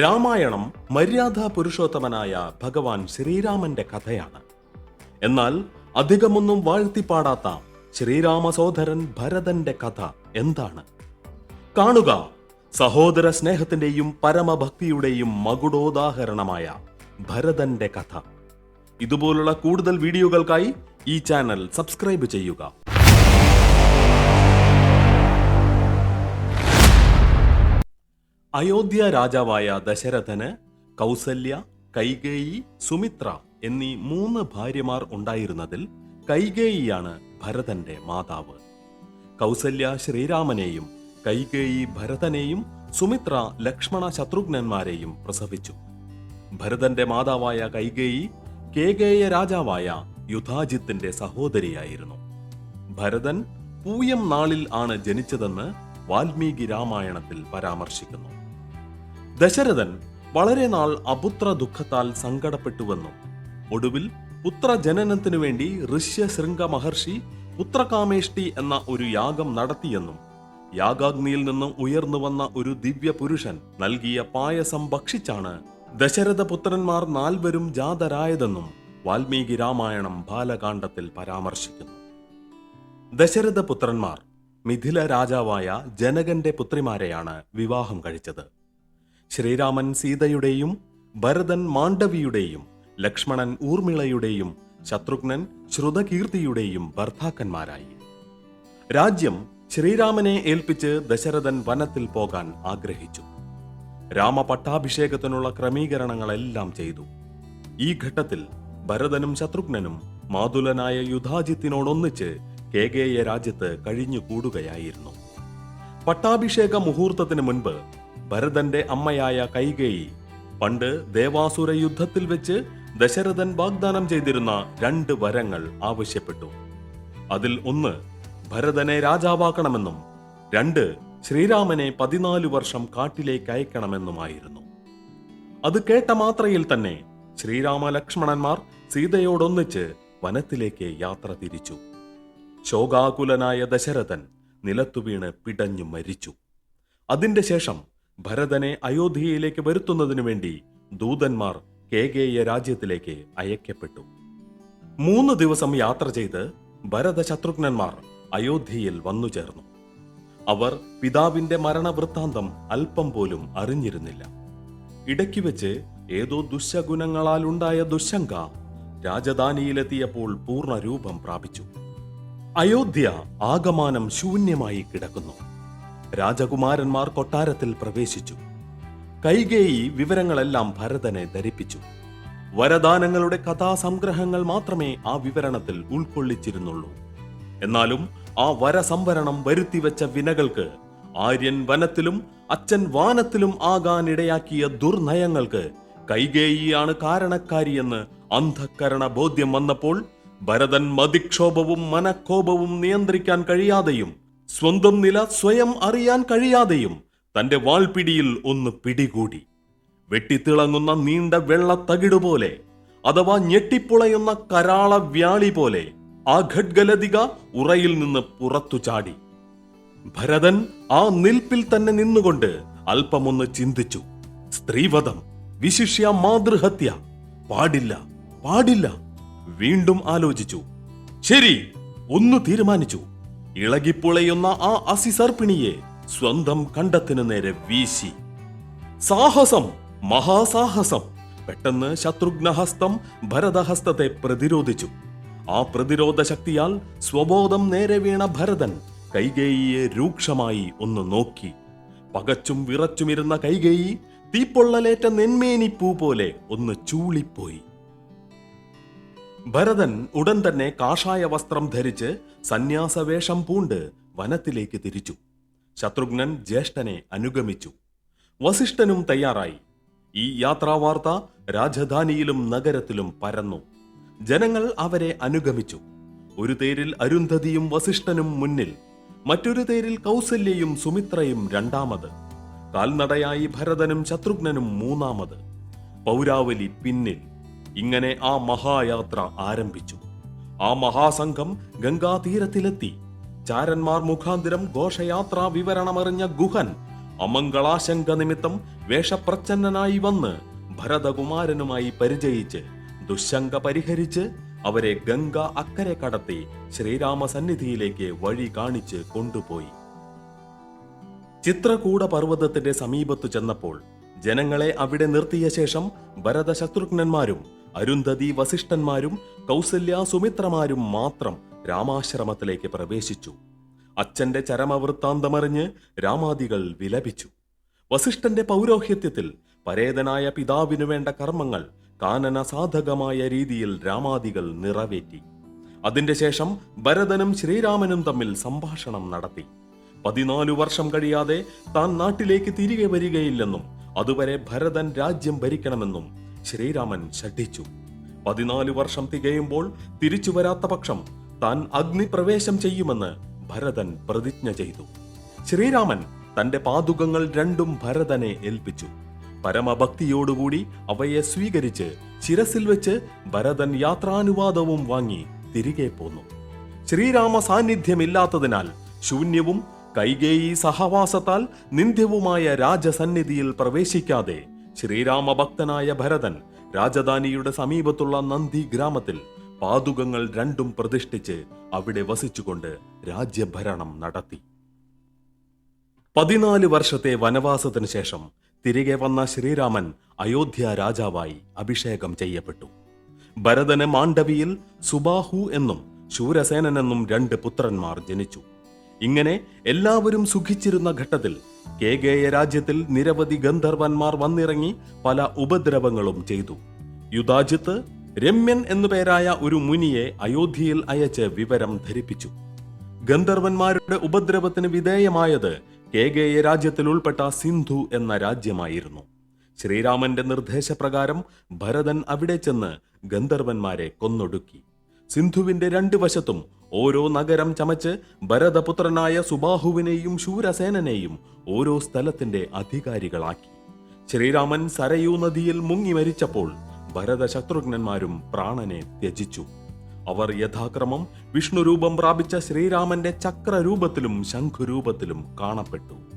രാമായണം മര്യാദ പുരുഷോത്തമനായ ഭഗവാൻ ശ്രീരാമന്റെ കഥയാണ്. എന്നാൽ അധികമൊന്നും വാഴ്ത്തിപ്പാടാത്ത ശ്രീരാമ സോദരൻ ഭരതന്റെ കഥ എന്താണ്? കാണുക സഹോദര സ്നേഹത്തിന്റെയും പരമഭക്തിയുടെയും മകുടോദാഹരണമായ ഭരതന്റെ കഥ. ഇതുപോലുള്ള കൂടുതൽ വീഡിയോകൾക്കായി ഈ ചാനൽ സബ്സ്ക്രൈബ് ചെയ്യുക. അയോധ്യ രാജാവായ ദശരഥന് കൗസല്യ കൈകേയി സുമിത്ര എന്നീ മൂന്ന് ഭാര്യമാർ ഉണ്ടായിരുന്നതിൽ കൈകേയിയാണ് ഭരതന്റെ മാതാവ്. കൗസല്യ ശ്രീരാമനെയും കൈകേയി ഭരതനെയും സുമിത്ര ലക്ഷ്മണ ശത്രുഘ്നന്മാരെയും പ്രസവിച്ചു. ഭരതന്റെ മാതാവായ കൈകേയി കേകേയ രാജാവായ യുധാജിത്തിന്റെ സഹോദരിയായിരുന്നു. ഭരതൻ പൂയം നാളിൽ ആണ് ജനിച്ചതെന്ന് വാൽമീകി രാമായണത്തിൽ പരാമർശിക്കുന്നു. ദശരഥൻ വളരെ നാൾ അപുത്ര ദുഃഖത്താൽ സങ്കടപ്പെട്ടുവെന്നും. ഒടുവിൽ പുത്രജനനത്തിനു വേണ്ടി ഋഷ്യശൃംഗ മഹർഷി പുത്രകാമേഷ്ടി എന്ന ഒരു യാഗം നടത്തിയെന്നും യാഗാഗ്നിയിൽ നിന്ന് ഉയർന്നു വന്ന ഒരു ദിവ്യ പുരുഷൻ നൽകിയ പായസം ഭക്ഷിച്ചാണ് ദശരഥ പുത്രന്മാർ നാൽവരും ജാതരായതെന്നും വാൽമീകി രാമായണം ബാലകാണ്ഡത്തിൽ പരാമർശിക്കുന്നു. ദശരഥ പുത്രന്മാർ മിഥില രാജാവായ ജനകന്റെ പുത്രിമാരെയാണ് വിവാഹം കഴിച്ചത്. ശ്രീരാമൻ സീതയുടെയും ഭരതൻ മാണ്ഡവിയുടെയും ലക്ഷ്മണൻ ഊർമിളയുടെയും ശത്രുഘ്നൻ ശ്രുതകീർത്തിയുടെയും ഭർത്താക്കന്മാരായി. രാജ്യം ശ്രീരാമനെ ഏൽപ്പിച്ച് ദശരഥൻ വനത്തിൽ പോകാൻ ആഗ്രഹിച്ചു. രാമപട്ടാഭിഷേകത്തിനുള്ള ക്രമീകരണങ്ങളെല്ലാം ചെയ്തു. ഈ ഘട്ടത്തിൽ ഭരതനും ശത്രുഘ്നനും മാതുലനായ യുധാജിത്തിനോടൊന്നിച്ച് കേകേയ രാജ്യത്ത് കഴിഞ്ഞു കൂടുകയായിരുന്നു പട്ടാഭിഷേക മുഹൂർത്തത്തിന് മുൻപ് ഭരതന്റെ അമ്മയായ കൈകേയി. പണ്ട് ദേവാസുര യുദ്ധത്തിൽ വെച്ച് ദശരഥൻ വാഗ്ദാനം ചെയ്തിരുന്ന രണ്ട് വരങ്ങൾ ആവശ്യപ്പെട്ടു. അതിൽ ഒന്ന് ഭരതനെ രാജാവാക്കണമെന്നും രണ്ട് ശ്രീരാമനെ പതിനാല് വർഷം കാട്ടിലേക്ക് അയക്കണമെന്നുമായിരുന്നു. അത് കേട്ട മാത്രയിൽ തന്നെ ശ്രീരാമ ലക്ഷ്മണന്മാർ സീതയോടൊന്നിച്ച് വനത്തിലേക്ക് യാത്ര തിരിച്ചു. ശോകാകുലനായ ദശരഥൻ നിലത്തുവീണ് പിടഞ്ഞു മരിച്ചു. അതിന്റെ ശേഷം ഭരതനെ അയോധ്യയിലേക്ക് വരുത്തുന്നതിനു വേണ്ടി ദൂതന്മാർ കേകേയ രാജ്യത്തിലേക്ക് അയക്കപ്പെട്ടു. മൂന്ന് ദിവസം യാത്ര ചെയ്ത് ഭരത ശത്രുഘ്നന്മാർ അയോധ്യയിൽ വന്നു ചേർന്നു. അവർ പിതാവിന്റെ മരണവൃത്താന്തം അല്പം പോലും അറിഞ്ഞിരുന്നില്ല. ഇടയ്ക്ക് വെച്ച് ഏതോ ദുശഗുണങ്ങളാൽ ഉണ്ടായ ദുശങ്ക രാജധാനിയിലെത്തിയപ്പോൾ പൂർണ രൂപം പ്രാപിച്ചു. അയോധ്യ ആകമാനം ശൂന്യമായി കിടക്കുന്നു. രാജകുമാരന്മാർ കൊട്ടാരത്തിൽ പ്രവേശിച്ചു. കൈകേയി വിവരങ്ങളെല്ലാം ഭരതനെ ധരിപ്പിച്ചു. വരദാനങ്ങളുടെ കഥാസംഗ്രഹങ്ങൾ മാത്രമേ ആ വിവരണത്തിൽ ഉൾക്കൊള്ളിച്ചിരുന്നുള്ളൂ. എന്നാലും ആ വരസംവരണം വരുത്തിവെച്ച വിനകൾക്ക് ആര്യൻ വനത്തിലും അച്ഛൻ വാനത്തിലും ആകാനിടയാക്കിയ ദുർനയങ്ങൾക്ക് കൈകേയിയാണ് കാരണക്കാരിയെന്ന് അന്ധക്കരണ ബോധ്യം വന്നപ്പോൾ ഭരതൻ മതിക്ഷോഭവും മനക്കോപവും നിയന്ത്രിക്കാൻ കഴിയാതെയും സ്വന്തം നില സ്വയം അറിയാൻ കഴിയാതെയും തന്റെ വാൾപിടിയിൽ ഒന്ന് പിടികൂടി. വെട്ടിത്തിളങ്ങുന്ന നീണ്ട വെള്ള തകിട് പോലെ അഥവാ ഞെട്ടിപ്പുളയുന്ന കരാള വ്യാളി പോലെ ആ ഖഡ്ഗലതിക ഉറയിൽ നിന്ന് പുറത്തു ചാടി. ഭരതൻ ആ നിൽപ്പിൽ തന്നെ നിന്നുകൊണ്ട് അല്പമൊന്ന് ചിന്തിച്ചു. സ്ത്രീവധം വിശിഷ്യ മാതൃഹത്യ പാടില്ല പാടില്ല. വീണ്ടും ആലോചിച്ചു. ശരി ഒന്ന് തീരുമാനിച്ചു. ഇളകിപ്പുളയുന്ന ആ അസിസർപ്പിണിയെ സ്വന്തം കണ്ടത്തിനു നേരെ വീശി. സാഹസം മഹാസാഹസം. പെട്ടെന്ന് ശത്രുഘ്നഹസ്തം ഭരതഹസ്തത്തെ പ്രതിരോധിച്ചു. ആ പ്രതിരോധ ശക്തിയാൽ സ്വബോധം നേരെ വീണ ഭരതൻ കൈകേയിയെ രൂക്ഷമായി ഒന്ന് നോക്കി. പകച്ചും വിറച്ചുമിരുന്ന കൈകേയി തീപ്പൊള്ളലേറ്റ നെന്മേനിപ്പൂ പോലെ ഒന്ന് ചൂളിപ്പോയി. ഭരതൻ ഉടൻ തന്നെ കാഷായ വസ്ത്രം ധരിച്ച് സന്യാസവേഷം പൂണ്ട് വനത്തിലേക്ക് തിരിച്ചു. ശത്രുഘ്നൻ ജ്യേഷ്ഠനെ അനുഗമിച്ചു. വസിഷ്ഠനും തയ്യാറായി. ഈ യാത്രാവാർത്ത രാജധാനിയിലും നഗരത്തിലും പരന്നു. ജനങ്ങൾ അവരെ അനുഗമിച്ചു. ഒരു തേരിൽ അരുന്ധതിയും വസിഷ്ഠനും മുന്നിൽ മറ്റൊരു തേരിൽ കൗസല്യയും സുമിത്രയും രണ്ടാമത്. കാൽനടയായി ഭരതനും ശത്രുഘ്നനും മൂന്നാമത്. പൗരാവലി പിന്നിൽ. ഇങ്ങനെ ആ മഹായാത്ര ആരംഭിച്ചു. ആ മഹാസംഘം ഗംഗാതീരത്തിലെത്തി. ചാരന്മാർ മുഖാന്തിരം ഘോഷയാത്രാ വിവരണമറിഞ്ഞ ഗുഹൻ അമംഗളാശങ്ക നിമിത്തം വേഷപ്രച്ഛന്നനായി വന്ന് ഭരതകുമാരനുമായി പരിചയിച്ച് ദുശങ്ക പരിഹരിച്ച് അവരെ ഗംഗ അക്കരെ കടത്തി ശ്രീരാമ സന്നിധിയിലേക്ക് വഴി കാണിച്ച് കൊണ്ടുപോയി. ചിത്രകൂട പർവതത്തിന്റെ സമീപത്തു ചെന്നപ്പോൾ ജനങ്ങളെ അവിടെ നിർത്തിയ ശേഷം ഭരത ശത്രുഘ്നന്മാരും അരുന്ധതി വസിഷ്ഠന്മാരും കൗസല്യ സുമിത്രമാരും മാത്രം രാമാശ്രമത്തിലേക്ക് പ്രവേശിച്ചു. അച്ഛന്റെ ചരമവൃത്താന്തമറിഞ്ഞ് രാമാദികൾ വിലപിച്ചു. വസിഷ്ഠന്റെ പൗരോഹിത്യത്തിൽ പരേതനായ പിതാവിനു വേണ്ട കർമ്മങ്ങൾ കാനന സാധകമായ രീതിയിൽ രാമാദികൾ നിറവേറ്റി. അതിന്റെ ശേഷം ഭരതനും ശ്രീരാമനും തമ്മിൽ സംഭാഷണം നടത്തി. പതിനാലു വർഷം കഴിയാതെ താൻ നാട്ടിലേക്ക് തിരികെ വരികയില്ലെന്നും അതുവരെ ഭരതൻ രാജ്യം ഭരിക്കണമെന്നും ശ്രീരാമൻ ശഠിച്ചു. പതിനാല് വർഷം തികയുമ്പോൾ തിരിച്ചു വരാത്ത പക്ഷം താൻ അഗ്നിപ്രവേശം ചെയ്യുമെന്ന് ഭരതൻ പ്രതിജ്ഞ ചെയ്തു. ശ്രീരാമൻ തന്റെ പാതുകങ്ങൾ രണ്ടും ഭരതനെ ഏൽപ്പിച്ചു. പരമഭക്തിയോടുകൂടി അവയെ സ്വീകരിച്ച് ശിരസിൽ വെച്ച് ഭരതൻ യാത്രാനുവാദവും വാങ്ങി തിരികെ പോന്നു. ശ്രീരാമ സാന്നിധ്യമില്ലാത്തതിനാൽ ശൂന്യവും കൈകേയി സഹവാസത്താൽ നിന്ദ്യവുമായ രാജസന്നിധിയിൽ പ്രവേശിക്കാതെ ശ്രീരാമഭക്തനായ ഭരതൻ രാജധാനിയുടെ സമീപത്തുള്ള നന്ദി ഗ്രാമത്തിൽ പാതുകങ്ങൾ രണ്ടും പ്രതിഷ്ഠിച്ച് അവിടെ വസിച്ചുകൊണ്ട് രാജ്യഭരണം നടത്തി. പതിനാല് വർഷത്തെ വനവാസത്തിന് ശേഷം തിരികെ വന്ന ശ്രീരാമൻ അയോധ്യ രാജാവായി അഭിഷേകം ചെയ്യപ്പെട്ടു. ഭരതന് മാണ്ഡവിയിൽ സുബാഹു എന്നും ശൂരസേനൻ എന്നും രണ്ട് പുത്രന്മാർ ജനിച്ചു. ഇങ്ങനെ എല്ലാവരും സുഖിച്ചിരുന്ന ഘട്ടത്തിൽ കേകേയ രാജ്യത്തിൽ നിരവധി ഗന്ധർവന്മാർ വന്നിറങ്ങി പല ഉപദ്രവങ്ങളും ചെയ്തു. യുദാജിത്ത് രമ്യൻ എന്നുപേരായ ഒരു മുനിയെ അയോധ്യയിൽ അയച്ച് വിവരം ധരിപ്പിച്ചു. ഗന്ധർവന്മാരുടെ ഉപദ്രവത്തിന് വിധേയമായത് കേകേയ രാജ്യത്തിൽ ഉൾപ്പെട്ട സിന്ധു എന്ന രാജ്യമായിരുന്നു. ശ്രീരാമന്റെ നിർദ്ദേശപ്രകാരം ഭരതൻ അവിടെ ചെന്ന് ഗന്ധർവന്മാരെ കൊന്നൊടുക്കി. സിന്ധുവിന്റെ രണ്ടു വശത്തും ഓരോ നഗരം ചമച്ച് ഭരതപുത്രനായ സുബാഹുവിനെയും ശൂരസേനനെയും ഓരോ സ്ഥലത്തിന്റെ അധികാരികളാക്കി. ശ്രീരാമൻ സരയൂ നദിയിൽ മുങ്ങി മരിച്ചപ്പോൾ ഭരത ശത്രുഘ്നന്മാരും പ്രാണനെ ത്യജിച്ചു. അവർ യഥാക്രമം വിഷ്ണുരൂപം പ്രാപിച്ച ശ്രീരാമന്റെ ചക്രരൂപത്തിലും ശംഖുരൂപത്തിലും കാണപ്പെട്ടു.